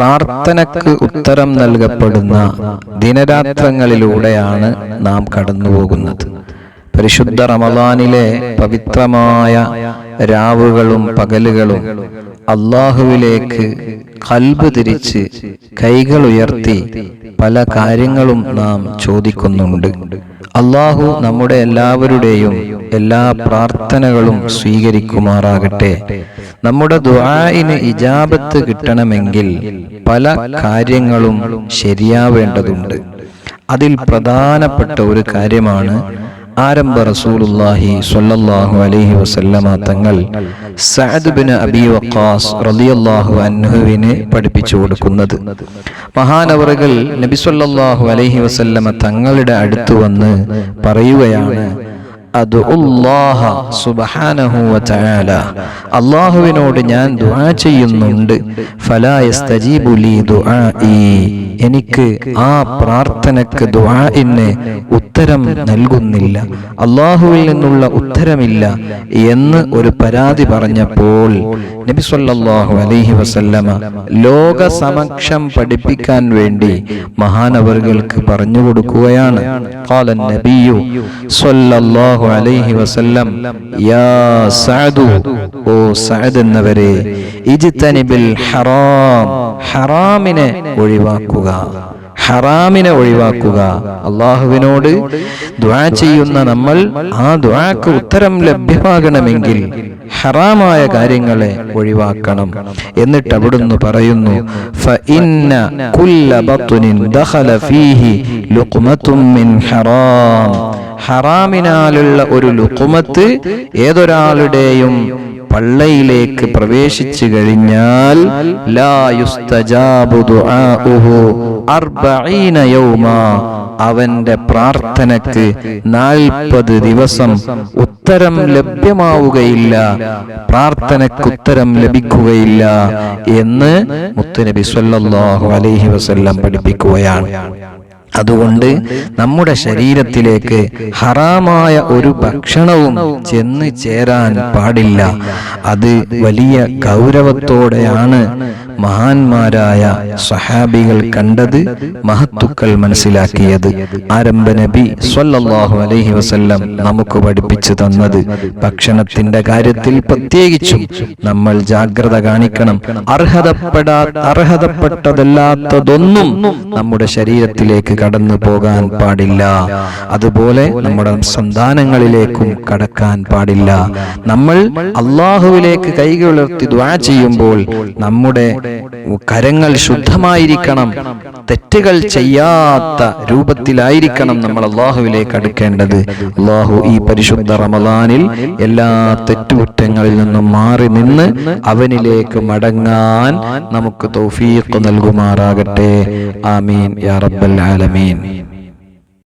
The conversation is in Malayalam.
പ്രാർത്ഥനക്ക് ഉത്തരം നൽകപ്പെടുന്ന ദിനരാത്രങ്ങളിലൂടെയാണ് നാം കടന്നുപോകുന്നത്. പരിശുദ്ധ റമദാനിലെ പവിത്രമായ രാവുകളും പകലുകളും അള്ളാഹുവിലേക്ക് കൽബ് തിരിച്ച് കൈകൾ ഉയർത്തി പല കാര്യങ്ങളും നാം ചോദിക്കുന്നുണ്ട്. അള്ളാഹു നമ്മുടെ എല്ലാവരുടെയും എല്ലാ പ്രാർത്ഥനകളും സ്വീകരിക്കുമാറാകട്ടെ. നമ്മുടെ ദുആഇന് ഇജാബത്ത് കിട്ടണമെങ്കിൽ പല കാര്യങ്ങളും ശരിയാവേണ്ടതുണ്ട്. അതിൽ പ്രധാനപ്പെട്ട ഒരു കാര്യമാണ് ആരംഭ റസൂലുള്ളാഹി സ്വല്ലല്ലാഹു അലൈഹി വസല്ലമ തങ്ങൾ സഅദ് ബിൻ അബി വഖാസ് റളിയല്ലാഹു അൻഹുവിനെ പഠിപ്പിച്ചു കൊടുക്കുന്നത്. മഹാനവറുകൾ നബി സ്വല്ലല്ലാഹു അലൈഹി വസല്ലമ തങ്ങളുടെ അടുത്ത് വന്ന് പറയുകയാണ് അദ്ഉല്ലാഹ സുബ്ഹാനഹു വതആല. അല്ലാഹുവിനോട് ഞാൻ ദുആ ചെയ്യുന്നുണ്ട്. ഫലായസ്തജീബുലി ലീ ദുആഇ. എനിക്ക് ആ പ്രാർത്ഥനക്ക് ദുആഇന് ഉത്തരം നൽകുന്നില്ല. അള്ളാഹുവിൽ നിന്നുള്ള ഉത്തരമില്ല എന്ന് ഒരു പരാതി പറഞ്ഞപ്പോൾ നബി സല്ലല്ലാഹു അലൈഹി വസല്ലമ ലോക സമക്ഷം പഠിപ്പിക്കാൻ വേണ്ടി മഹാനവറുകൾക്ക് പറഞ്ഞു കൊടുക്കുകയാണ്. നബിയു സല്ലല്ലാഹു അലൈഹി വസല്ലം യാ സഅദു ഓ സഅദ് എന്നവരെ ഇജ്തനിബിൽ ഹറാം ഹറാമിനെ ഒഴിവാക്കുക ഹറാമിനെ ഒഴിവാക്കുക. അള്ളാഹുവിനോട് ദ്വാ ചെയ്യുന്ന നമ്മൾ ആ ദ്വാക്ക് ഉത്തരം ലഭ്യമാകണമെങ്കിൽ ഹറാമായ കാര്യങ്ങളെ ഒഴിവാക്കണം. എന്നിട്ട് അവിടുന്ന് പറയുന്നു ഫഇന്ന കുല്ല ബത്നിൻ ദഖല ഫീഹി ലുഖ്മത്തും മിൻ ഹറാം. ഹറാമിനാലുള്ള ഒരു ലുക്കുമത്ത് ഏതൊരാളുടെയും പള്ളയിലേക്ക് പ്രവേശിച്ചു കഴിഞ്ഞാൽ അവന്റെ പ്രാർത്ഥനക്ക് നാൽപ്പത് ദിവസം ഉത്തരം ലഭ്യമാവുകയില്ല പ്രാർത്ഥനക്ക് ഉത്തരം ലഭിക്കുകയില്ല എന്ന് മുത്തുനബി സല്ലാഹു അലൈഹി വസല്ലം പഠിപ്പിക്കുകയാണ്. അതുകൊണ്ട് നമ്മുടെ ശരീരത്തിലേക്ക് ഹറാമായ ഒരു ഭക്ഷണവും ചെന്ന് ചേരാൻ പാടില്ല. അത് വലിയ ഗൗരവത്തോടെയാണ് മഹാന്മാരായ സഹാബികൾ കണ്ടത് മഹത്തുക്കൾ മനസ്സിലാക്കിയത്. ആരംഭ നബി സ്വല്ലാഹു അലൈഹി വസല്ലം നമുക്ക് പഠിപ്പിച്ചു തന്നത്. ഭക്ഷണത്തിന്റെ കാര്യത്തിൽ പ്രത്യേകിച്ചും നമ്മൾ ജാഗ്രത കാണിക്കണം. അർഹതപ്പെടാ അർഹതപ്പെട്ടതല്ലാത്തതൊന്നും നമ്മുടെ ശരീരത്തിലേക്ക് കടന്നു പോകാൻ പാടില്ല. അതുപോലെ നമ്മുടെ സന്താനങ്ങളിലേക്കും കടക്കാൻ പാടില്ല. നമ്മൾ അള്ളാഹുവിലേക്ക് കൈകളുയർത്തി ദ്വാ ചെയ്യുമ്പോൾ നമ്മുടെ കരങ്ങൾ ശുദ്ധമായിരിക്കണം. തെറ്റുകൾ ചെയ്യാത്ത രൂപത്തിലായിരിക്കണം നമ്മൾ അള്ളാഹുവിലേക്ക് അടുക്കേണ്ടത്. അള്ളാഹു ഈ പരിശുദ്ധ റമദാനിൽ എല്ലാ തെറ്റുകുറ്റങ്ങളിൽ നിന്നും മാറി നിന്ന് അവനിലേക്ക് മടങ്ങാൻ നമുക്ക് തൗഫീഖ് നൽകുമാറാകട്ടെ. ആമീൻ. യാ റബ്ബൽ ആലമീൻ. আলমিন